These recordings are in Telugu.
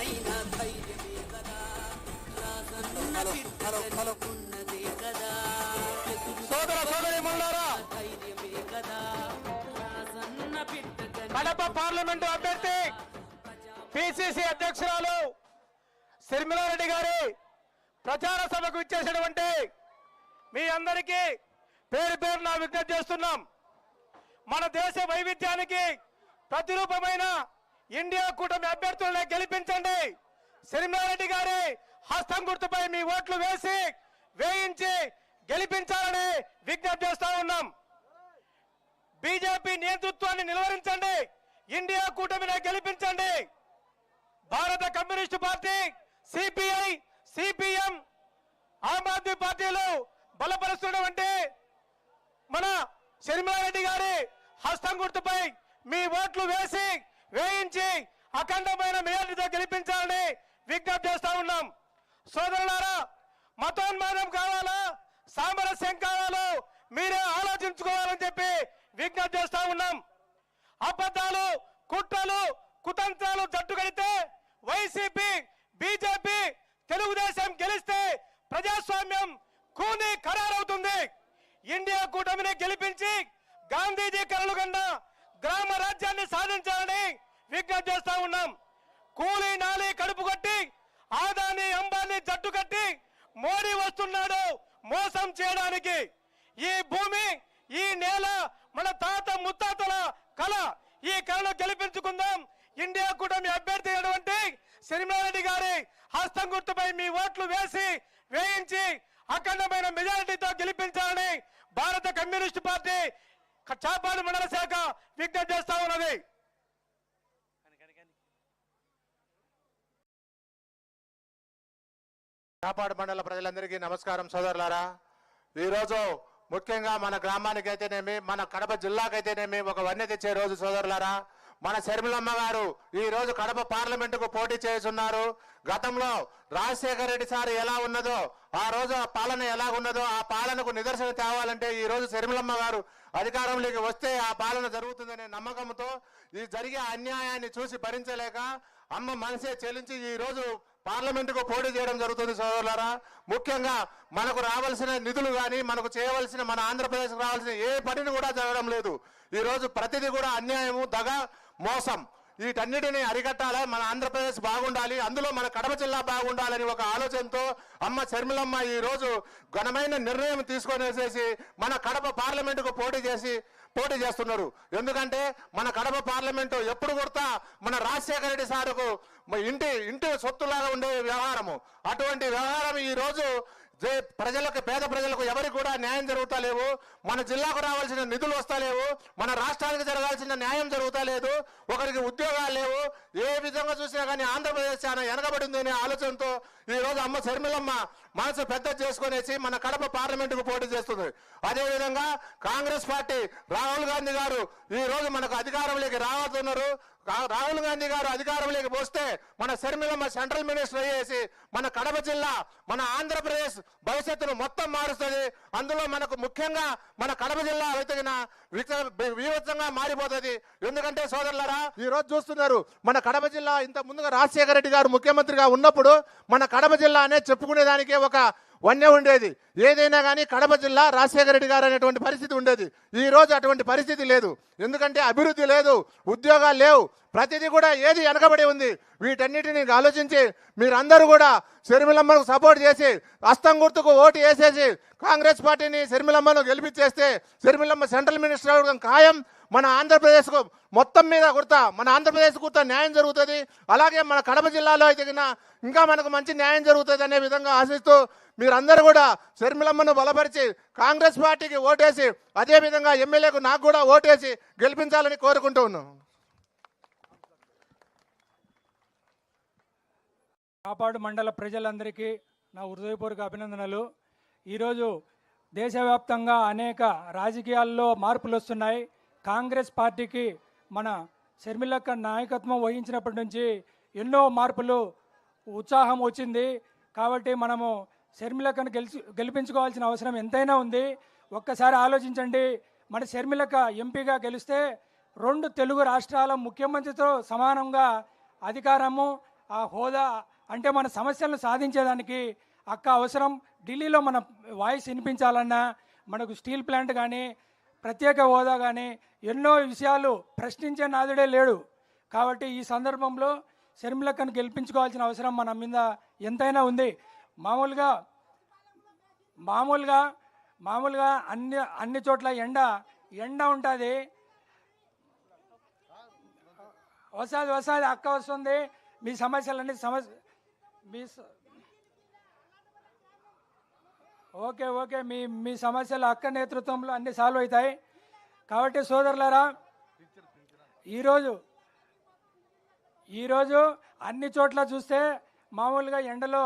బిడ్డకైనా ధైర్యమే కదా రాసన్న బిడ్డకున్నదే కదా సోదర సోదరి మల్లారా ధైర్యమే కదా రాజన్న బిడ్డకైనా కడప పార్లమెంటు అభ్యర్థి పిసిసి అధ్యక్షురాలు శర్మిలారెడ్డి గారి ప్రచార సభకు ఇచ్చేసినటువంటి మీ అందరికీ పేరు పేరు నా విజ్ఞప్తి చేస్తున్నాం. మన దేశ వైవిధ్యానికి ప్రతిరూపమైన ఇండియా కూటమి అభ్యర్థులనే గెలిపించండి. శర్మిలారెడ్డి గారి హస్తం గుర్తుపై మీ ఓట్లు వేసి వేయించి గెలిపించాలని విజ్ఞప్తి చేస్తా ఉన్నాం. బీజేపీ నేతృత్వాన్ని నిలువరించండి. ఇండియా కూటమిని గెలిపించండి. భారత communist party CPI CPM Aam Aadmi పార్టీలు బలపరుస్తున్నటువంటి మన షర్మిలారెడ్డి గారి హస్తం గుర్తుపై మీ ఓట్లు వేసి వేయించి అఖండమైన మెజార్టీతో గెలిపించాలని విజ్ఞప్తి చేస్తా ఉన్నాం. సోదరులారా మతోన్మాదం కావాలా? సామరస్యం కావాలో? మీరే ఆలోచించుకోవాలని చెప్పి విజ్ఞప్తి చేస్తా ఉన్నాం. అబద్ధాలు కుట్రలు కుతంత్రాలు జట్టు కడితే వైసీపీ బీజేపీ తెలుగుదేశం గెలిస్తే ప్రజాస్వామ్యం కూని ఖరారవుతుంది. ఇండియా కూటమిని గెలిపించి గాంధీజీ కలలు కన్నా గ్రామ రాజ్యాన్ని సాధించాలని విజ్ఞప్తి చేస్తా ఉన్నాం. కూలీ నాలి కడుపు కొట్టి ఆదాని అంబాన్ని జట్టు కట్టి మోడీ వస్తున్నాడు మోసం చేయడానికి. ఈ భూమి ఈ నేల మన తాత ముత్తాతల కళ ఈ కళను గెలిపించుకుందాం. ఇండియా కూటమి అభ్యర్థి అయినటువంటి శర్మిలారెడ్డి గారి హస్తం గుర్తుపై మీ ఓట్లు వేసి వేయించి అఖండమైన మెజారిటీతో గెలిపించాలని భారత కమ్యూనిస్ట్ పార్టీ చేపాడు మండల శాఖ విజ్ఞప్తి చేస్తా ఉన్నది. కాపాడు మండల ప్రజలందరికీ నమస్కారం సోదరులారా. ఈరోజు ముఖ్యంగా మన గ్రామానికైతేనేమి మన కడప జిల్లాకైతేనేమి ఒక వన్య తెచ్చే రోజు సోదరులారా. మన శర్మిలమ్మ గారు ఈ రోజు కడప పార్లమెంటుకు పోటీ చేస్తున్నారు. గతంలో రాజశేఖర రెడ్డి సార్ ఎలా ఉన్నదో ఆ రోజు ఆ పాలన ఎలా ఉన్నదో ఆ పాలనకు నిదర్శనం తేవాలంటే ఈ రోజు శర్మిలమ్మ గారు అధికారంలోకి వస్తే ఆ పాలన జరుగుతుందనే నమ్మకంతో ఈ జరిగే అన్యాయాన్ని చూసి భరించలేక అమ్మ మనసే చెల్లించి ఈరోజు పార్లమెంటుకు పోటీ చేయడం జరుగుతుంది సోదరులారా. ముఖ్యంగా మనకు రావాల్సిన నిధులు కానీ మనకు చేయవలసిన మన ఆంధ్రప్రదేశ్కి రావాల్సిన ఏ పనిని కూడా జరగడం లేదు. ఈ రోజు ప్రతిదీ కూడా అన్యాయము దగ మోసం. వీటన్నిటిని అరికట్టాలి? మన ఆంధ్రప్రదేశ్ బాగుండాలి అందులో మన కడప జిల్లా బాగుండాలని ఒక ఆలోచనతో అమ్మ శర్మిలమ్మ ఈ రోజు ఘనమైన నిర్ణయం తీసుకొనేసేసి మన కడప పార్లమెంటుకు పోటీ చేసి పోటీ చేస్తున్నారు. ఎందుకంటే మన కడప పార్లమెంటు ఎప్పుడు కొడతా? మన రాజశేఖర రెడ్డి సారుకు ఇంటి ఇంటి సొత్తులాగా ఉండే వ్యవహారము. అటువంటి వ్యవహారం ఈ రోజు ప్రజలకు పేద ప్రజలకు ఎవరికి కూడా న్యాయం జరుగుతా లేవు. మన జిల్లాకు రావాల్సిన నిధులు వస్తలేవు మన రాష్ట్రానికి జరగాల్సిన న్యాయం జరుగుతా లేదు. ఒకరికి ఉద్యోగాలు లేవు. ఏ విధంగా చూసినా కానీ ఆంధ్రప్రదేశ్ చాలా వెనకబడింది అనే ఆలోచనతో ఈ రోజు అమ్మ శర్మిలమ్మ మనసు పెద్ద చేసుకునేసి మన కడప పార్లమెంటుకు పోటీ చేస్తుంది. అదేవిధంగా కాంగ్రెస్ పార్టీ రాహుల్ గాంధీ గారు ఈరోజు మనకు అధికారంలోకి రాబోతున్నారు రాహుల్ గాంధీ గారు అధికారంలోకి వస్తే మన శర్మిలమ్మ సెంట్రల్ మినిస్టర్ అయ్యేసి మన కడప జిల్లా మన ఆంధ్రప్రదేశ్ భవిష్యత్తును మొత్తం మారుస్తుంది. అందులో మనకు ముఖ్యంగా మన కడప జిల్లా వెతికిన వివత్సంగా మారిపోతుంది. ఎందుకంటే సోదరులరా ఈ రోజు చూస్తున్నారు మన కడప జిల్లా ఇంత ముందుగా రాజశేఖర రెడ్డి గారు ముఖ్యమంత్రిగా ఉన్నప్పుడు మన కడప జిల్లా అనే చెప్పుకునేదానికే ఒక వన్నే ఉండేది. ఏదైనా కానీ కడప జిల్లా రాజశేఖర రెడ్డి గారు అనేటువంటి పరిస్థితి ఉండేది. ఈ రోజు అటువంటి పరిస్థితి లేదు. ఎందుకంటే అభివృద్ధి లేదు ఉద్యోగాలు లేవు. ప్రతిదీ కూడా ఏది వెనకబడి ఉంది. వీటన్నిటిని ఆలోచించి మీరందరూ కూడా షర్మిలమ్మను సపోర్ట్ చేసి హస్తం గుర్తుకు ఓటు వేసేసి కాంగ్రెస్ పార్టీని షర్మిలమ్మను గెలిపించేస్తే షర్మిలమ్మ సెంట్రల్ మినిస్టర్ అవడం ఖాయం. మన ఆంధ్రప్రదేశ్కు మొత్తం మీద కుర్తా మన ఆంధ్రప్రదేశ్ కుర్తా న్యాయం జరుగుతుంది. అలాగే మన కడప జిల్లాలో అయితే ఇంకా మనకు మంచి న్యాయం జరుగుతుంది అనే విధంగా ఆశిస్తూ మీరందరూ కూడా షర్మిలమ్మను బలపరిచి కాంగ్రెస్ పార్టీకి ఓటేసి అదేవిధంగా ఎమ్మెల్యేకు నాకు కూడా ఓటేసి గెలిపించాలని కోరుకుంటూ ఉన్నాం. కాపాడు మండల ప్రజలందరికీ నా హృదయపూర్వక అభినందనలు. ఈరోజు దేశవ్యాప్తంగా అనేక రాజకీయాల్లో మార్పులు వస్తున్నాయి. కాంగ్రెస్ పార్టీకి మన షర్మిలక్క నాయకత్వం వహించినప్పటి నుంచి ఎన్నో మార్పులు ఉత్సాహం వచ్చింది. కాబట్టి మనము షర్మిలకను గెలిచి గెలిపించుకోవాల్సిన అవసరం ఎంతైనా ఉంది. ఒక్కసారి ఆలోచించండి. మన షర్మిలక ఎంపీగా గెలిస్తే రెండు తెలుగు రాష్ట్రాల ముఖ్యమంత్రితో సమానంగా అధికారము ఆ హోదా అంటే మన సమస్యలను సాధించేదానికి అక్క అవసరం. ఢిల్లీలో మన వాయిస్ వినిపించాలన్నా మనకు స్టీల్ ప్లాంట్ కానీ ప్రత్యేక హోదా కానీ ఎన్నో విషయాలు ప్రశ్నించే నాదుడే లేడు. కాబట్టి ఈ సందర్భంలో షర్మిలక్కను గెలిపించుకోవాల్సిన అవసరం మన మీద ఎంతైనా ఉంది. మామూలుగా మామూలుగా మామూలుగా అన్ని అన్ని చోట్ల ఎండ ఎండ ఉంటుంది. వసాది వసాది అక్క వస్తుంది. మీ సమస్యలన్నీ సమస్య మీ ఓకే ఓకే మీ మీ సమస్యలు అక్క నేతృత్వంలో అన్ని సాల్వ్ అవుతాయి. కాబట్టి సోదరులారా ఈరోజు ఈరోజు అన్ని చోట్ల చూస్తే మామూలుగా ఎండలో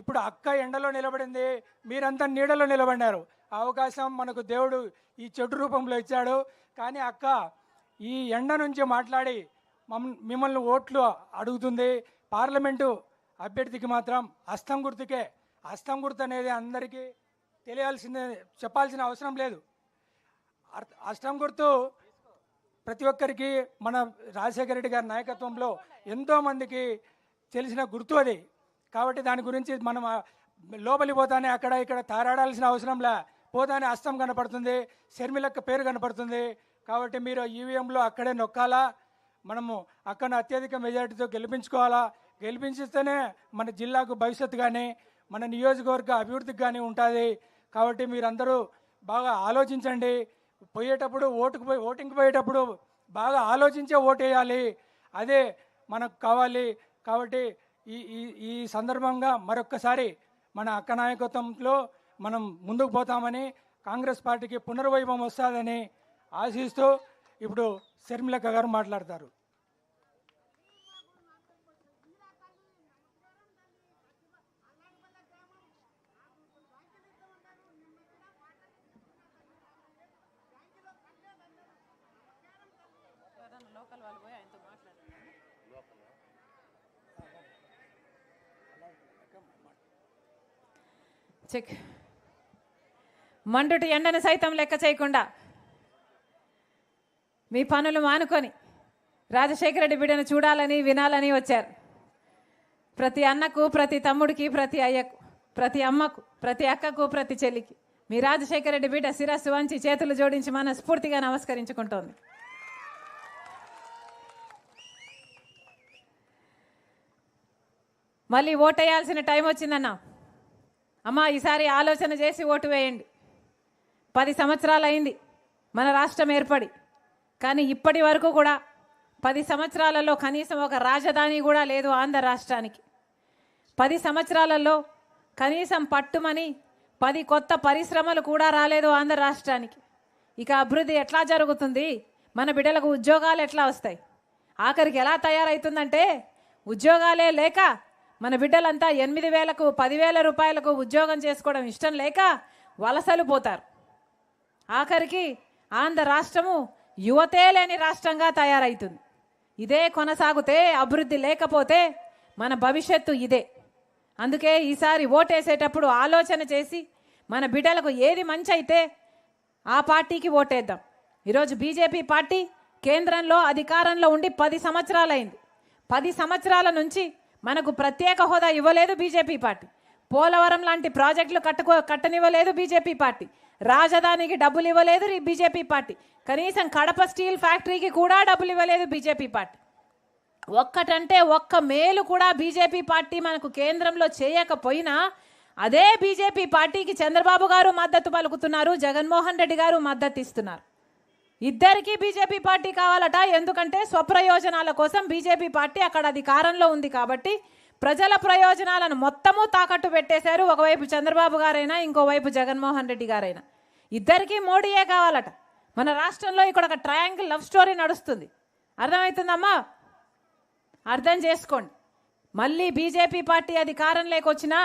ఇప్పుడు అక్క ఎండలో నిలబడింది. మీరంతా నీడలో నిలబడినారు. అవకాశం మనకు దేవుడు ఈ చెట్టు రూపంలో ఇచ్చాడు. కానీ అక్క ఈ ఎండ నుంచి మాట్లాడి మమ్ మిమ్మల్ని ఓట్లు అడుగుతుంది. పార్లమెంటు అభ్యర్థికి మాత్రం అస్తం గుర్తుకే. అస్తం గుర్తు అనేది అందరికీ తెలియాల్సిందే చెప్పాల్సిన అవసరం లేదు. అష్టం గుర్తు ప్రతి ఒక్కరికి మన రాజశేఖర రెడ్డి గారి నాయకత్వంలో ఎంతోమందికి తెలిసిన గుర్తు అది. కాబట్టి దాని గురించి మనం లోపలి పోతానే అక్కడ ఇక్కడ తారాడాల్సిన అవసరంలా పోతానే అస్తం కనపడుతుంది షర్మిలక్క పేరు కనపడుతుంది. కాబట్టి మీరు ఈవీఎంలో అక్కడే నొక్కాలా మనము అక్కడ అత్యధిక మెజారిటీతో గెలిపించుకోవాలా. గెలిపించిస్తేనే మన జిల్లాకు భవిష్యత్తు కానీ మన నియోజకవర్గ అభివృద్ధికి కానీ ఉంటుంది. కాబట్టి మీరందరూ బాగా ఆలోచించండి. పోయేటప్పుడు ఓటుకు పోయి ఓటింగ్కి పోయేటప్పుడు బాగా ఆలోచించే ఓటు వేయాలి అదే మనకు కావాలి. కాబట్టి ఈ ఈ ఈ సందర్భంగా మరొక్కసారి మన అక్క నాయకత్వంలో మనం ముందుకు పోతామని కాంగ్రెస్ పార్టీకి పునర్వైభవం వస్తుందని ఆశిస్తూ ఇప్పుడు శర్మిలక్క గారు మాట్లాడతారు. చెక్. మండుటి ఎండను సైతం లెక్క చేయకుండా మీ పనులు మానుకొని రాజశేఖర రెడ్డి బిడ్డను చూడాలని వినాలని వచ్చారు. ప్రతి అన్నకు ప్రతి తమ్ముడికి ప్రతి అయ్యకు ప్రతి అమ్మకు ప్రతి అక్కకు ప్రతి చెల్లికి మీ రాజశేఖర రెడ్డి బిడ్డ శిరస్సు వంచి చేతులు జోడించి మనస్ఫూర్తిగా నమస్కరించుకుంటోంది. మళ్ళీ ఓటేయాల్సిన టైం వచ్చిందన్నా. అమ్మా ఈసారి ఆలోచన చేసి ఓటు వేయండి. పది సంవత్సరాలు అయింది మన రాష్ట్రం ఏర్పడి. కానీ ఇప్పటి వరకు కూడా పది సంవత్సరాలలో కనీసం ఒక రాజధాని కూడా లేదు ఆంధ్ర రాష్ట్రానికి. పది సంవత్సరాలలో కనీసం పట్టుమని పది కొత్త పరిశ్రమలు కూడా రాలేదు ఆంధ్ర రాష్ట్రానికి. ఇక అభివృద్ధి ఎట్లా జరుగుతుంది? మన బిడ్డలకు ఉద్యోగాలు ఎట్లా వస్తాయి? ఆఖరికి ఎలా తయారవుతుందంటే ఉద్యోగాలే లేక మన బిడ్డలంతా ఎనిమిది వేలకు పదివేల రూపాయలకు ఉద్యోగం చేసుకోవడం ఇష్టం లేక వలసలు పోతారు. ఆఖరికి ఆంధ్ర రాష్ట్రము యువతే లేని రాష్ట్రంగా తయారవుతుంది ఇదే కొనసాగితే అభివృద్ధి లేకపోతే మన భవిష్యత్తు ఇదే. అందుకే ఈసారి ఓటేసేటప్పుడు ఆలోచన చేసి మన బిడ్డలకు ఏది మంచి అయితే ఆ పార్టీకి ఓటేద్దాం. ఈరోజు బీజేపీ పార్టీ కేంద్రంలో అధికారంలో ఉండి పది సంవత్సరాలైంది. పది సంవత్సరాల నుంచి మనకు ప్రత్యేక హోదా ఇవ్వలేదు బీజేపీ పార్టీ. పోలవరం లాంటి ప్రాజెక్టులు కట్టుకో కట్టనివ్వలేదు బీజేపీ పార్టీ. రాజధానికి డబ్బులు ఇవ్వలేదు బీజేపీ పార్టీ. కనీసం కడప స్టీల్ ఫ్యాక్టరీకి కూడా డబ్బులు ఇవ్వలేదు బీజేపీ పార్టీ. ఒక్కటంటే ఒక్క మేలు కూడా బీజేపీ పార్టీ మనకు కేంద్రంలో చేయకపోయినా అదే బీజేపీ పార్టీకి చంద్రబాబు గారు మద్దతు పలుకుతున్నారు జగన్మోహన్ రెడ్డి గారు మద్దతు ఇస్తున్నారు. ఇద్దరికీ బీజేపీ పార్టీ కావాలట. ఎందుకంటే స్వప్రయోజనాల కోసం బీజేపీ పార్టీ అక్కడ అధికారంలో ఉంది కాబట్టి ప్రజల ప్రయోజనాలను మొత్తము తాకట్టు పెట్టేశారు. ఒకవైపు చంద్రబాబు గారైనా ఇంకోవైపు జగన్మోహన్ రెడ్డి గారైనా. ఇద్దరికీ మోడీయే కావాలట. మన రాష్ట్రంలో ఇక్కడ ఒక ట్రయాంగిల్ లవ్ స్టోరీ నడుస్తుంది. అర్థమవుతుందమ్మా? అర్థం చేసుకోండి. మళ్ళీ బీజేపీ పార్టీ అధికారం లేకొచ్చినా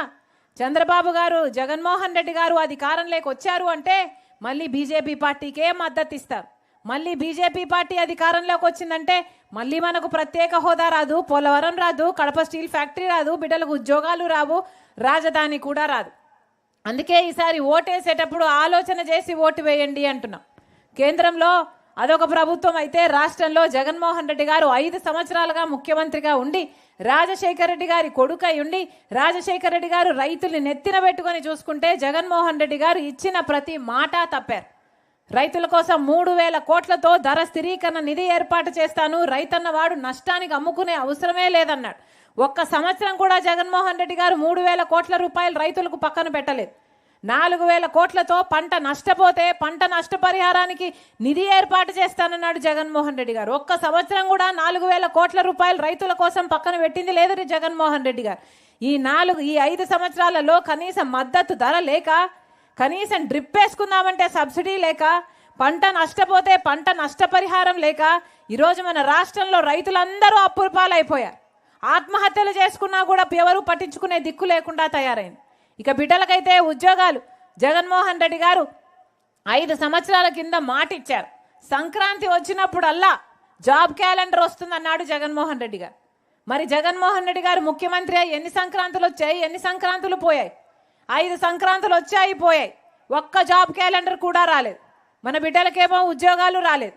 చంద్రబాబు గారు జగన్మోహన్ రెడ్డి గారు అధికారం వచ్చారు అంటే మళ్ళీ బీజేపీ పార్టీకే మద్దతు ఇస్తారు మళ్ళీ బీజేపీ పార్టీ అధికారంలోకి వచ్చిందంటే మళ్ళీ మనకు ప్రత్యేక హోదా రాదు పోలవరం రాదు కడప స్టీల్ ఫ్యాక్టరీ రాదు బిడ్డలకు ఉద్యోగాలు రావు రాజధాని కూడా రాదు. అందుకే ఈసారి ఓటేసేటప్పుడు ఆలోచన చేసి ఓటు వేయండి అంటున్నాం. కేంద్రంలో అదొక ప్రభుత్వం అయితే రాష్ట్రంలో జగన్మోహన్ రెడ్డి గారు ఐదు సంవత్సరాలుగా ముఖ్యమంత్రిగా ఉండి రాజశేఖర రెడ్డి గారి కొడుకై ఉండి రాజశేఖర రెడ్డి గారు రైతుల్ని నెత్తిన పెట్టుకొని చూసుకుంటే జగన్మోహన్ రెడ్డి గారు ఇచ్చిన ప్రతి మాట తప్పారు. రైతుల కోసం మూడు వేల కోట్లతో ధర స్థిరీకరణ నిధి ఏర్పాటు చేస్తాను. రైతన్న వాడు నష్టానికి అమ్ముకునే అవసరమే లేదన్నాడు. ఒక్క సంవత్సరం కూడా జగన్మోహన్ రెడ్డి గారు మూడు వేల కోట్ల రూపాయలు రైతులకు పక్కన పెట్టలేదు. నాలుగు వేల కోట్లతో పంట నష్టపోతే పంట నష్టపరిహారానికి నిధి ఏర్పాటు చేస్తానన్నాడు జగన్మోహన్ రెడ్డి గారు. ఒక్క సంవత్సరం కూడా నాలుగు వేల కోట్ల రూపాయలు రైతుల కోసం పక్కన పెట్టింది లేదు జగన్మోహన్ రెడ్డి గారు. ఈ నాలుగు ఈ ఐదు సంవత్సరాలలో కనీసం మద్దతు ధర లేక కనీసం డ్రిప్ వేసుకుందామంటే సబ్సిడీ లేక పంట నష్టపోతే పంట నష్టపరిహారం లేక ఈరోజు మన రాష్ట్రంలో రైతులందరూ అప్పులు పాలైపోయారు. ఆత్మహత్యలు చేసుకున్నా కూడా ఎవరు పట్టించుకునే దిక్కు లేకుండా తయారైంది. ఇక బిడ్డలకైతే ఉద్యోగాలు. జగన్మోహన్ రెడ్డి గారు ఐదు సంవత్సరాల కింద మాటిచ్చారు. సంక్రాంతి వచ్చినప్పుడల్లా జాబ్ క్యాలెండర్ వస్తుందన్నాడు జగన్మోహన్ రెడ్డి గారు. మరి జగన్మోహన్ రెడ్డి గారు ముఖ్యమంత్రి అయ్యి ఎన్ని సంక్రాంతులు వచ్చాయి? ఎన్ని సంక్రాంతులు పోయాయి? ఐదు సంక్రాంతులు వచ్చాయి పోయాయి. ఒక్క జాబ్ క్యాలెండర్ కూడా రాలేదు. మన బిడ్డలకేమో ఉద్యోగాలు రాలేదు.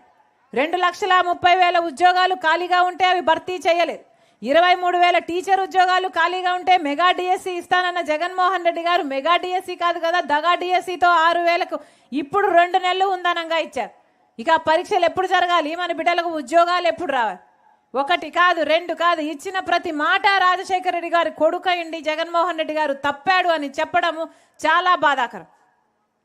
రెండు లక్షల ముప్పై వేల ఉద్యోగాలు ఖాళీగా ఉంటే అవి భర్తీ చేయలేదు. ఇరవై మూడు వేల టీచర్ ఉద్యోగాలు ఖాళీగా ఉంటే మెగా డిఎస్సి ఇస్తానన్న జగన్మోహన్ రెడ్డి గారు మెగా డిఎస్సి కాదు కదా దగా డిఎస్సితో ఆరు వేలకు ఇప్పుడు రెండు నెలలు ఉందనంగా ఇచ్చారు. ఇక పరీక్షలు ఎప్పుడు జరగాలి? మన బిడ్డలకు ఉద్యోగాలు ఎప్పుడు రావాలి? ఒకటి కాదు రెండు కాదు ఇచ్చిన ప్రతి మాట రాజశేఖర రెడ్డి గారి కొడుకయండి జగన్మోహన్ రెడ్డి గారు తప్పాడు అని చెప్పడము చాలా బాధాకరం.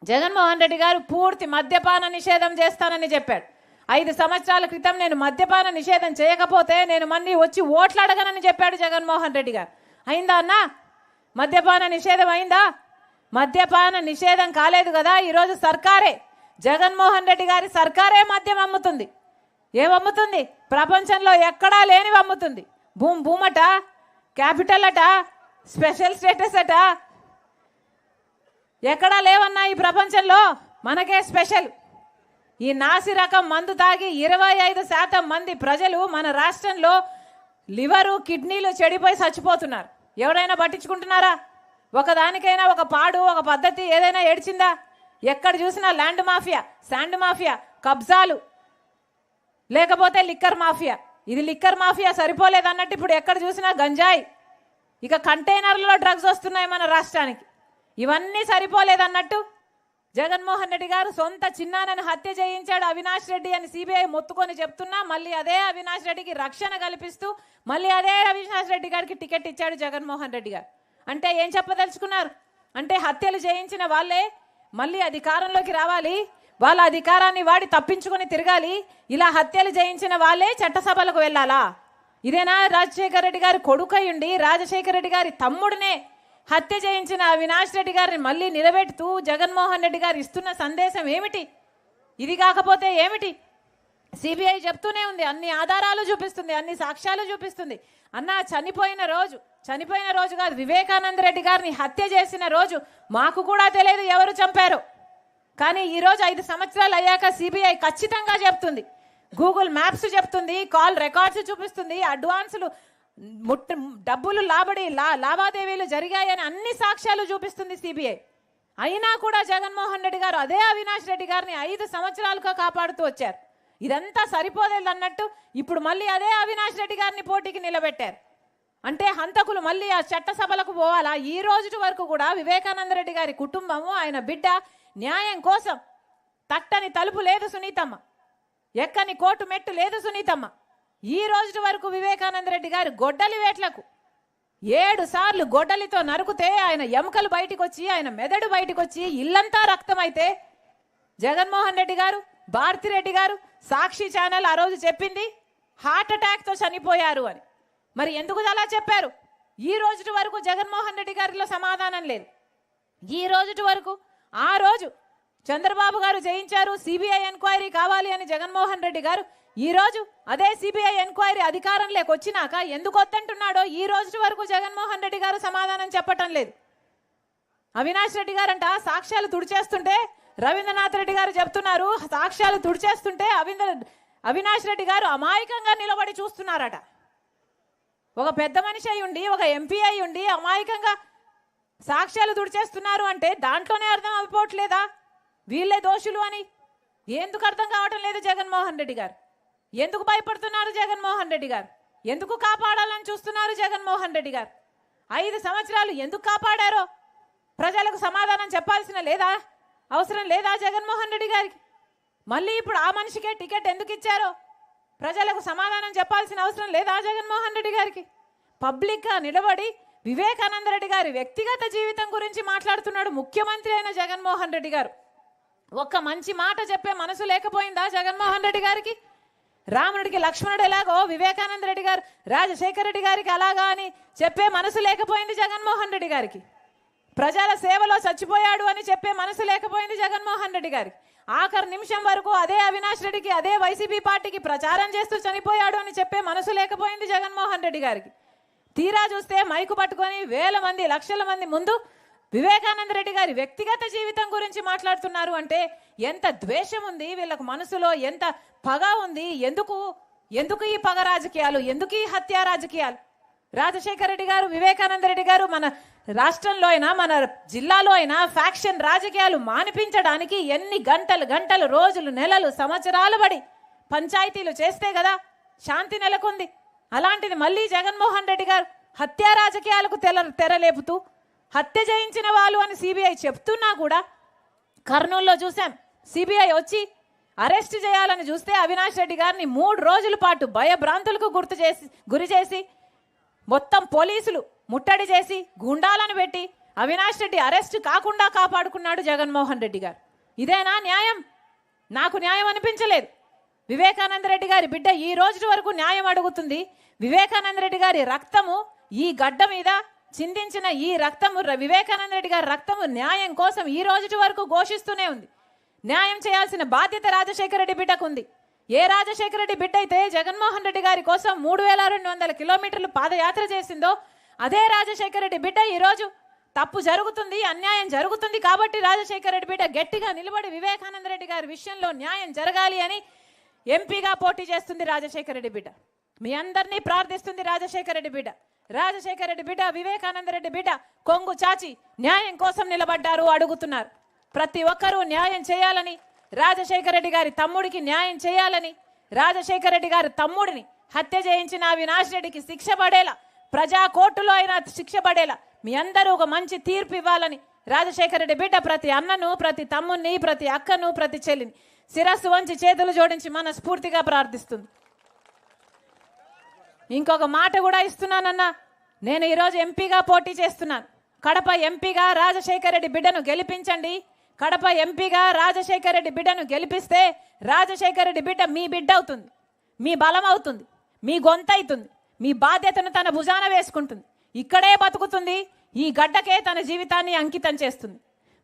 జగన్మోహన్ రెడ్డి గారు పూర్తి మద్యపాన నిషేధం చేస్తానని చెప్పాడు. ఐదు సంవత్సరాల క్రితం నేను మద్యపాన నిషేధం చేయకపోతే నేను మళ్ళీ వచ్చి ఓట్లు అడగనని చెప్పాడు జగన్మోహన్ రెడ్డి గారు. అయిందా అన్నా? మద్యపాన నిషేధం అయిందా? మద్యపాన నిషేధం కాలేదు కదా ఈరోజు సర్కారే. జగన్మోహన్ రెడ్డి గారి సర్కారే మద్యం అమ్ముతుంది. ఏమమ్ముతుంది ప్రపంచంలో ఎక్కడా లేనివి అమ్ముతుంది భూమి భూమట క్యాపిటల్ అట స్పెషల్ స్టేటస్ అట ఎక్కడా లేవన్నా ఈ ప్రపంచంలో మనకే స్పెషల్. ఈ నాసి రకం మందు తాగి ఇరవై ఐదు శాతం మంది ప్రజలు మన రాష్ట్రంలో లివరు కిడ్నీలు చెడిపోయి చచ్చిపోతున్నారు. ఎవరైనా పట్టించుకుంటున్నారా? ఒకదానికైనా ఒక పాడు ఒక పద్ధతి ఏదైనా ఏడ్చిందా? ఎక్కడ చూసినా ల్యాండ్ మాఫియా శాండ్ మాఫియా కబ్జాలు. లేకపోతే లిక్కర్ మాఫియా. ఇది లిక్కర్ మాఫియా సరిపోలేదు అన్నట్టు ఇప్పుడు ఎక్కడ చూసినా గంజాయి. ఇక కంటైనర్లలో డ్రగ్స్ వస్తున్నాయి మన రాష్ట్రానికి. ఇవన్నీ సరిపోలేదు అన్నట్టు జగన్మోహన్ రెడ్డి గారు సొంత చిన్నానని హత్య చేయించాడు అవినాష్ రెడ్డి అని సిబిఐ మొత్తుకొని చెప్తున్నా మళ్ళీ అదే అవినాష్ రెడ్డికి రక్షణ కల్పిస్తూ మళ్ళీ అదే అవినాష్ రెడ్డి గారికి టికెట్ ఇచ్చాడు జగన్మోహన్ రెడ్డి గారు. అంటే ఏం చెప్పదలుచుకున్నారు? అంటే హత్యలు చేయించిన వాళ్ళే మళ్ళీ అధికారంలోకి రావాలి. వాళ్ళ అధికారాన్ని వాడి తప్పించుకొని తిరగాలి. ఇలా హత్యలు చేయించిన వాళ్ళే చట్టసభలకు వెళ్ళాలా? ఇదేనా రాజశేఖర రెడ్డి గారి కొడుకయ్యుండి రాజశేఖర రెడ్డి గారి తమ్ముడినే హత్య చేయించిన అవినాష్ రెడ్డి గారిని మళ్ళీ నిలబెడుతూ జగన్మోహన్ రెడ్డి గారు ఇస్తున్న సందేశం ఏమిటి? ఇది కాకపోతే ఏమిటి? సిబిఐ చెప్తూనే ఉంది. అన్ని ఆధారాలు చూపిస్తుంది. అన్ని సాక్ష్యాలు చూపిస్తుంది. అన్న చనిపోయిన రోజు చనిపోయిన రోజు కాదు వివేకానంద రెడ్డి గారిని హత్య చేసిన రోజు మాకు కూడా తెలియదు ఎవరు చంపారో. కానీ ఈరోజు ఐదు సంవత్సరాలు అయ్యాక సిబిఐ ఖచ్చితంగా చెప్తుంది. గూగుల్ మ్యాప్స్ చెప్తుంది కాల్ రికార్డ్స్ చూపిస్తుంది అడ్వాన్సులు ముట్టు డబ్బులు లాబడి లా లావాదేవీలు జరిగాయని అన్ని సాక్ష్యాలు చూపిస్తుంది సిబిఐ అయినా కూడా జగన్మోహన్ రెడ్డి గారు అదే అవినాష్ రెడ్డి గారిని ఐదు సంవత్సరాలుగా కాపాడుతూ వచ్చారు. ఇదంతా సరిపోలేదు అన్నట్టు ఇప్పుడు మళ్ళీ అదే అవినాష్ రెడ్డి గారిని పోటీకి నిలబెట్టారు. అంటే హంతకులు మళ్ళీ ఆ చట్టసభలకు పోవాలా? ఈ రోజు వరకు కూడా వివేకానంద రెడ్డి గారి కుటుంబము ఆయన బిడ్డ న్యాయం కోసం తట్టని తలుపు లేదు సునీతమ్మ. ఎక్కని కోటు మెట్టు లేదు సునీతమ్మ. ఈ రోజు వరకు వివేకానంద రెడ్డి గారు గొడ్డలి వేట్లకు ఏడు సార్లు గొడ్డలితో నరుకుతే ఆయన ఎముకలు బయటకు వచ్చి ఆయన మెదడు బయటకు వచ్చి ఇల్లంతా రక్తమైతే జగన్మోహన్ రెడ్డి గారు భారతిరెడ్డి గారు సాక్షి ఛానల్ ఆ రోజు చెప్పింది హార్ట్ అటాక్తో చనిపోయారు అని. మరి ఎందుకు అలా చెప్పారు? ఈ రోజు వరకు జగన్మోహన్ రెడ్డి గారిలో సమాధానం లేదు. ఈ రోజు వరకు ఆ రోజు చంద్రబాబు గారు జయించారు సిబిఐ ఎంక్వైరీ కావాలి అని జగన్మోహన్ రెడ్డి గారు. ఈ రోజు అదే సిబిఐ ఎంక్వైరీ అధికారంలోకి వచ్చినాక ఎందుకు వద్దంటున్నాడో ఈ రోజు వరకు జగన్మోహన్ రెడ్డి గారు సమాధానం చెప్పటం లేదు. అవినాష్ రెడ్డి గారంట సాక్ష్యాలు తుడిచేస్తుంటే రవీంద్రనాథ్ రెడ్డి గారు చెప్తున్నారు సాక్ష్యాలు తుడిచేస్తుంటే అవింద్ర అవినాష్ రెడ్డి గారు అమాయకంగా నిలబడి చూస్తున్నారట. ఒక పెద్ద మనిషి అయి ఉండి ఒక ఎంపీ అయి ఉండి అమాయకంగా సాక్ష్యాలు దుడిచేస్తున్నారు అంటే దాంట్లోనే అర్థం అవ్వట్లేదా? వీళ్ళే దోషులు అని? ఎందుకు అర్థం కావటం లేదు జగన్మోహన్ రెడ్డి గారు. ఎందుకు భయపడుతున్నారు జగన్మోహన్ రెడ్డి గారు? ఎందుకు కాపాడాలని చూస్తున్నారు జగన్మోహన్ రెడ్డి గారు? ఐదు సంవత్సరాలు ఎందుకు కాపాడారో? ప్రజలకు సమాధానం చెప్పాల్సిన లేదా? అవసరం లేదా జగన్మోహన్ రెడ్డి గారికి? మళ్ళీ ఇప్పుడు ఆ మనిషికే టికెట్ ఎందుకు ఇచ్చారో? ప్రజలకు సమాధానం చెప్పాల్సిన అవసరం లేదా జగన్మోహన్ రెడ్డి గారికి? పబ్లిక్గా నిలబడి వివేకానంద రెడ్డి గారి వ్యక్తిగత జీవితం గురించి మాట్లాడుతున్నాడు ముఖ్యమంత్రి అయిన జగన్మోహన్ రెడ్డి గారు. ఒక్క మంచి మాట చెప్పే మనసు లేకపోయిందా జగన్మోహన్ రెడ్డి గారికి? రాముడికి లక్ష్మణుడు ఎలాగో వివేకానంద రెడ్డి గారు రాజశేఖర రెడ్డి గారికి అలాగా అని చెప్పే మనసు లేకపోయింది జగన్మోహన్ రెడ్డి గారికి. ప్రజల సేవలో చచ్చిపోయాడు అని చెప్పే మనసు లేకపోయింది జగన్మోహన్ రెడ్డి గారికి. ఆఖరి నిమిషం వరకు అదే అవినాష్ రెడ్డికి అదే వైసీపీ పార్టీకి ప్రచారం చేస్తూ చనిపోయాడు అని చెప్పే మనసు లేకపోయింది జగన్మోహన్ రెడ్డి గారికి. తీరా చూస్తే మైకు పట్టుకొని వేల మంది లక్షల మంది ముందు వివేకానంద రెడ్డి గారి వ్యక్తిగత జీవితం గురించి మాట్లాడుతున్నారు అంటే ఎంత ద్వేషం ఉంది వీళ్ళకు మనసులో ఎంత పగ ఉంది ఎందుకు ఎందుకు ఈ పగ రాజకీయాలు ఎందుకు ఈ హత్య రాజకీయాలు? రాజశేఖర రెడ్డి గారు వివేకానంద రెడ్డి గారు మన రాష్ట్రంలో అయినా మన జిల్లాలో అయినా ఫ్యాక్షన్ రాజకీయాలు మానిపించడానికి ఎన్ని గంటలు గంటలు రోజులు నెలలు సంవత్సరాలు పడి పంచాయతీలు చేస్తే కదా శాంతి నెలకొంది. అలాంటిది మళ్ళీ జగన్మోహన్ రెడ్డి గారు హత్య రాజకీయాలకు తెర తెరలేపుతూ హత్య చేయించిన వాళ్ళు అని సిబిఐ చెప్తున్నా కూడా కర్నూల్లో చూసాం సిబిఐ వచ్చి అరెస్ట్ చేయాలని చూస్తే అవినాష్ రెడ్డి గారిని మూడు రోజుల పాటు భయభ్రాంతులకు గుర్తు చేసి గురి చేసి మొత్తం పోలీసులు ముట్టడి చేసి గుండాలను పెట్టి అవినాష్ రెడ్డి అరెస్ట్ కాకుండా కాపాడుకున్నాడు జగన్మోహన్ రెడ్డి గారు. ఇదేనా న్యాయం? నాకు న్యాయం అనిపించలేదు. వివేకానంద రెడ్డి గారి బిడ్డ ఈ రోజు వరకు న్యాయం అడుగుతుంది. వివేకానంద రెడ్డి గారి రక్తము ఈ గడ్డ మీద చిందించిన ఈ రక్తము ర- వివేకానంద రెడ్డి గారి రక్తము న్యాయం కోసం ఈ రోజు వరకు ఘోషిస్తూనే ఉంది. న్యాయం చేయాల్సిన బాధ్యత రాజశేఖర రెడ్డి బిడ్డకు ఉంది. ఏ రాజశేఖర రెడ్డి బిడ్డ అయితే జగన్మోహన్ రెడ్డి గారి కోసం మూడు వేల రెండు వందల కిలోమీటర్లు పాదయాత్ర చేసిందో అదే రాజశేఖర రెడ్డి బిడ్డ ఈరోజు తప్పు జరుగుతుంది అన్యాయం జరుగుతుంది కాబట్టి రాజశేఖర రెడ్డి బిడ్డ గట్టిగా నిలబడి వివేకానంద రెడ్డి గారి విషయంలో న్యాయం జరగాలి అని ఎంపీగా పోటీ చేస్తుంది రాజశేఖర రెడ్డి బిడ్డ. మీ అందరినీ ప్రార్థిస్తుంది రాజశేఖర రెడ్డి బిడ్డ. రాజశేఖర రెడ్డి బిడ్డ వివేకానంద రెడ్డి బిడ్డ కొంగు చాచి న్యాయం కోసం నిలబడ్డారు అడుగుతున్నారు. ప్రతి ఒక్కరూ న్యాయం చేయాలని రాజశేఖర రెడ్డి గారి తమ్ముడికి న్యాయం చేయాలని రాజశేఖర రెడ్డి గారి తమ్ముడిని హత్య చేయించిన అవినాష్ రెడ్డికి శిక్ష పడేలా ప్రజా కోర్టులో అయినా శిక్ష పడేలా మీ అందరూ ఒక మంచి తీర్పు ఇవ్వాలని రాజశేఖర రెడ్డి బిడ్డ ప్రతి అన్నను ప్రతి తమ్ముని ప్రతి అక్కను ప్రతి చెల్లిని శిరస్సు వంచి చేతులు జోడించి మనస్ఫూర్తిగా ప్రార్థిస్తుంది. ఇంకొక మాట కూడా ఇస్తున్నానన్నా నేను ఈరోజు ఎంపీగా పోటీ చేస్తున్నాను. కడప ఎంపీగా రాజశేఖర రెడ్డి బిడ్డను గెలిపించండి. కడప ఎంపీగా రాజశేఖర రెడ్డి బిడ్డను గెలిపిస్తే రాజశేఖర రెడ్డి బిడ్డ మీ బిడ్డ అవుతుంది మీ బలం అవుతుంది మీ గొంత అవుతుంది మీ బాధ్యతను తన భుజాన వేసుకుంటుంది. ఇక్కడే బతుకుతుంది ఈ గడ్డకే తన జీవితాన్ని అంకితం చేస్తుంది.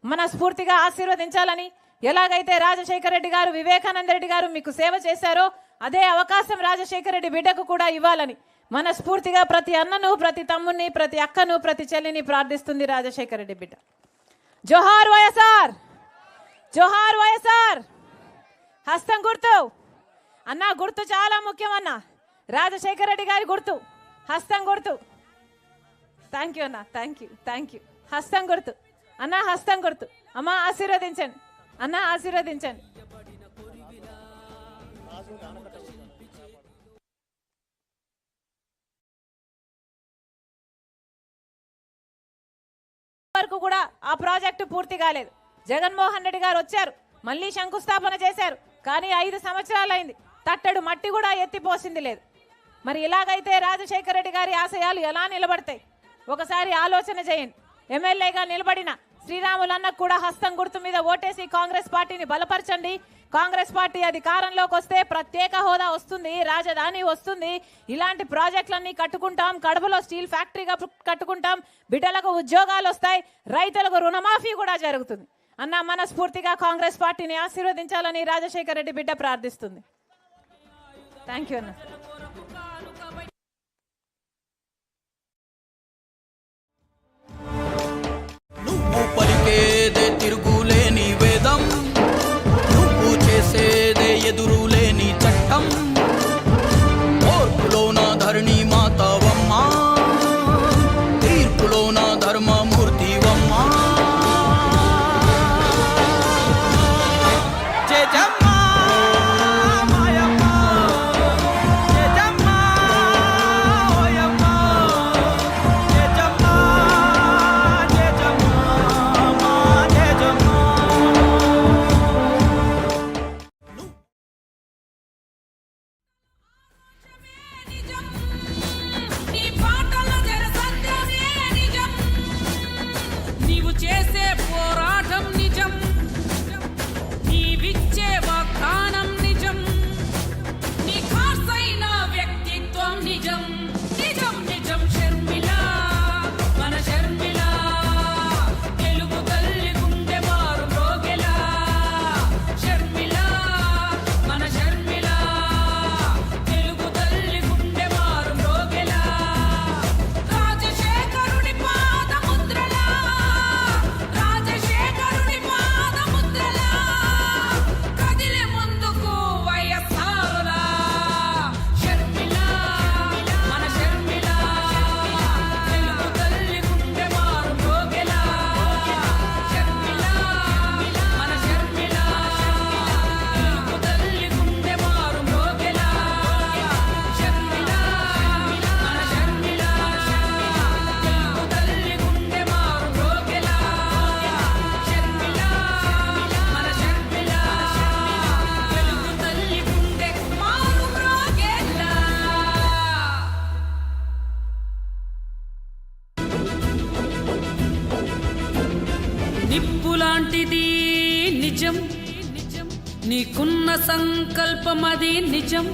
మనస్ఫూర్తిగా ఆశీర్వదించాలని ఎలాగైతే రాజశేఖర రెడ్డి గారు వివేకానంద రెడ్డి గారు మీకు సేవ చేశారో అదే అవకాశం రాజశేఖర రెడ్డి బిడ్డకు కూడా ఇవ్వాలని మనస్ఫూర్తిగా ప్రతి అన్నను ప్రతి తమ్ముని ప్రతి అక్కను ప్రతి చెల్లిని ప్రార్థిస్తుంది రాజశేఖర రెడ్డి బిడ్డ. జోహార్ వైఎస్ఆర్! జోహార్ వైఎస్ఆర్! హస్తం గుర్తు! అన్న గుర్తు చాలా ముఖ్యం అన్న. రాజశేఖర రెడ్డి గారి గుర్తు. హస్తం గుర్తు. థ్యాంక్ యూ అన్న థ్యాంక్ యూ థ్యాంక్ యూ హస్తం గుర్తు. అన్న హస్తం గుర్తు. అమ్మ ఆశీర్వదించండి. అన్న ఆశీర్వదించండి. వరకు కూడా ఆ ప్రాజెక్టు పూర్తి కాలేదు. జగన్మోహన్ రెడ్డి గారు వచ్చారు. మళ్ళీ శంకుస్థాపన చేశారు. కానీ ఐదు సంవత్సరాలైంది. తట్టడు మట్టి కూడా ఎత్తిపోసింది లేదు. మరి ఇలాగైతే రాజశేఖర రెడ్డి గారి ఆశయాలు ఎలా నిలబడతాయి? ఒకసారి ఆలోచన చేయండి. ఎమ్మెల్యేగా నిలబడిన శ్రీరాములన్న కూడా హస్తం గుర్తు మీద ఓటేసి కాంగ్రెస్ పార్టీని బలపరచండి. కాంగ్రెస్ పార్టీ అధికారంలోకి వస్తే ప్రత్యేక హోదా వస్తుంది రాజధాని వస్తుంది. ఇలాంటి ప్రాజెక్టులన్నీ కట్టుకుంటాం కడపలో స్టీల్ ఫ్యాక్టరీగా కట్టుకుంటాం బిడ్డలకు ఉద్యోగాలు వస్తాయి రైతులకు రుణమాఫీ కూడా జరుగుతుంది. అన్న మనస్ఫూర్తిగా కాంగ్రెస్ పార్టీని ఆశీర్వదించాలని రాజశేఖర రెడ్డి బిడ్డ ప్రార్థిస్తుంది. థ్యాంక్ యూ అన్న. నువ్వు పలికేదే తిరుగులేని వేదం. నువ్వు చేసేదే ఎదురులేని చట్టం. ఓర్పులో నా ధరణి మాతవమ్మా లాంటిది నిజం నీకున్న సంకల్పం అది నిజం